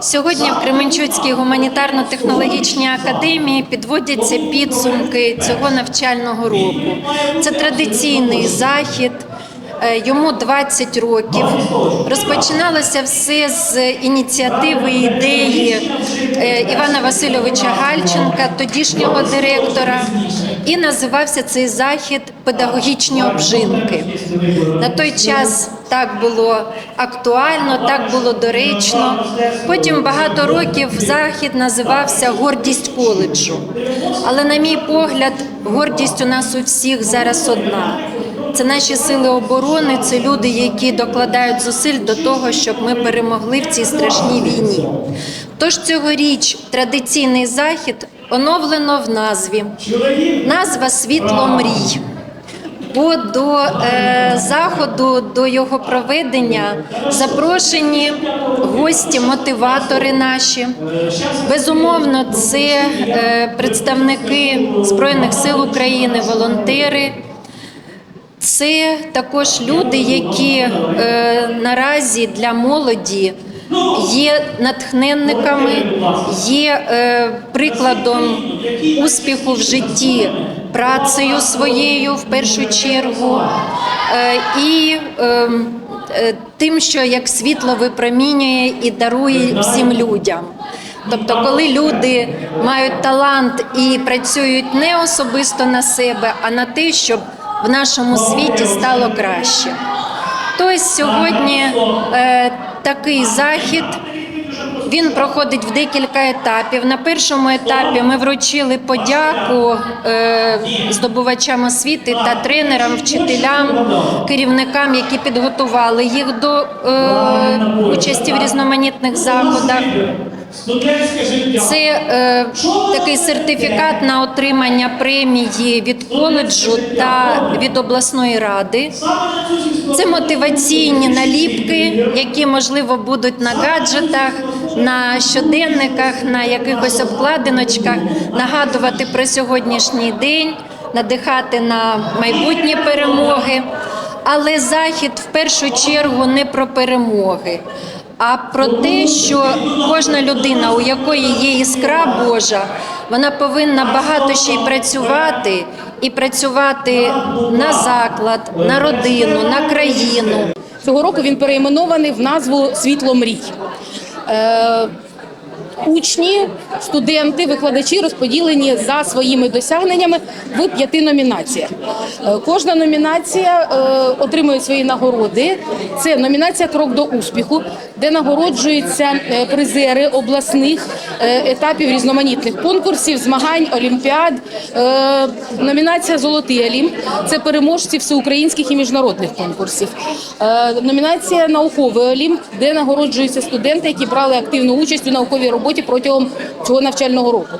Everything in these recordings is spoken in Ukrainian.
Сьогодні в Кременчуцькій гуманітарно-технологічній академії підводяться підсумки цього навчального року. Це традиційний захід. Е, Йому 20 років. Розпочиналося все з ініціативи ідеї е, Івана Васильовича Гальченка, тодішнього директора, і називався цей захід Педагогічні обжинки. На той час так було актуально, так було доречно. Потім багато років захід називався Гордість коледжу. Але, на мій погляд, гордість у нас у всіх зараз одна. Це наші сили оборони, це люди, які докладають зусиль до того, щоб ми перемогли в цій страшній війні. Тож цьогоріч традиційний захід оновлено в назві. Назва Світло мрій. Бо до е, заходу, до його проведення запрошені гості, мотиватори наші. Безумовно, це е, представники Збройних сил України, волонтери. Це також люди, які е, наразі для молоді є натхненниками, є е, прикладом успіху в житті працею своєю в першу чергу, е, і е, е, тим, що як світло випромінює і дарує всім людям. Тобто, коли люди мають талант і працюють не особисто на себе, а на те, щоб в нашому світі стало краще. То сьогодні е, такий захід. Він проходить в декілька етапів. На першому етапі ми вручили подяку е, здобувачам освіти та тренерам, вчителям, керівникам, які підготували їх до е, участі в різноманітних заходах. Це е, такий сертифікат на отримання премії від коледжу та від обласної ради. Це мотиваційні наліпки, які можливо будуть на гаджетах, на щоденниках, на якихось обкладиночках, нагадувати про сьогоднішній день, надихати на майбутні перемоги. Але захід в першу чергу не про перемоги, а про те, що кожна людина, у якої є іскра Божа, вона повинна багато ще й працювати і працювати на заклад, на родину, на країну. Цього року він перейменований в назву Світло мрій. Е, Учні, студенти, викладачі розподілені за своїми досягненнями в п'яти номінаціях. Е, Кожна номінація е, отримує свої нагороди. Це номінація Крок до успіху, де нагороджуються е, призери обласних е, етапів різноманітних конкурсів, змагань, олімпіад. Е, Номінація Золотий Олімп це переможці всеукраїнських і міжнародних конкурсів. Номінація Науковий Олімп, де нагороджуються студенти, які брали активну участь у науковій роботі протягом цього навчального року.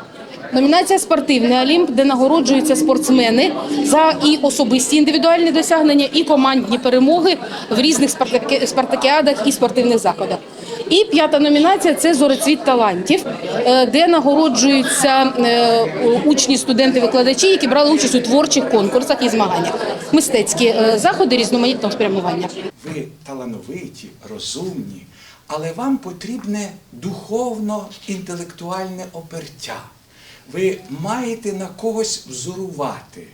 Номінація Спортивний Олімп, де нагороджуються спортсмени за і особисті індивідуальні досягнення, і командні перемоги в різних спартакіадах і спортивних заходах. І п'ята номінація це зорецвіт талантів, е, де нагороджуються е, учні, студенти, викладачі, які брали участь у творчих конкурсах і змаганнях, мистецькі е, заходи різноманітного спрямування. Ви талановиті, розумні, але вам потрібне духовно-інтелектуальне опертя. Ви маєте на когось взорувати,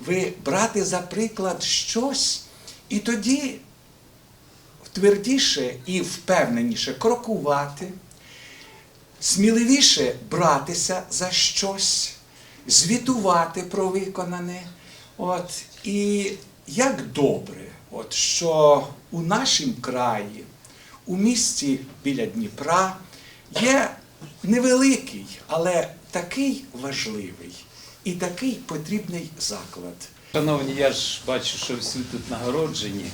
ви брати за приклад щось, і тоді твердіше і впевненіше крокувати, сміливіше братися за щось, звітувати про виконане. От, і як добре, от, що у нашім краї, у місті біля Дніпра є невеликий, але такий важливий і такий потрібний заклад. Шановні, я ж бачу, що всі тут нагороджені,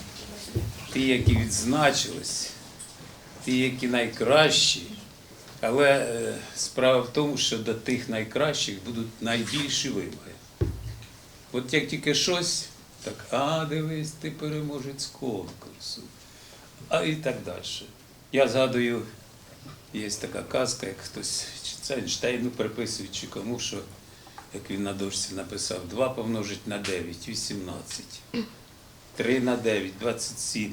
ті, які відзначились, ті, які найкращі. Але е, справа в тому, що до тих найкращих будуть найбільші вимоги. От як тільки щось, так, а дивись, ти переможець конкурсу, а і так далі. Я згадую, є така казка, як хтось, чи це Ейнштейну приписують, чи кому, що як він на дошці написав, 2 помножить на 9 – 18, 3 на 9 – 27,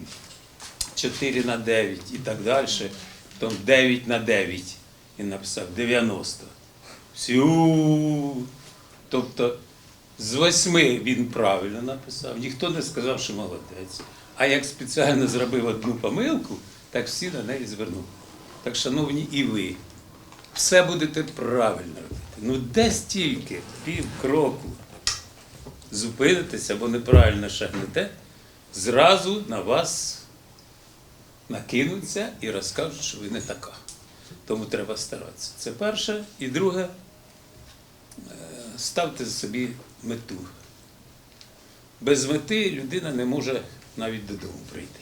4 на 9 і так далі. потім 9 на 9 і написав 90. Всю. Тобто з восьми він правильно написав, ніхто не сказав, що молодець. А як спеціально зробив одну помилку, так всі на неї звернули. Так, шановні, і ви, все будете правильно робити. Ну де стільки пів кроку зупинитеся або неправильно шагнете, зразу на вас накинуться і розкажуть, що ви не така. Тому треба старатися. Це перше. І друге, е, ставте собі мету. Без мети людина не може навіть додому прийти.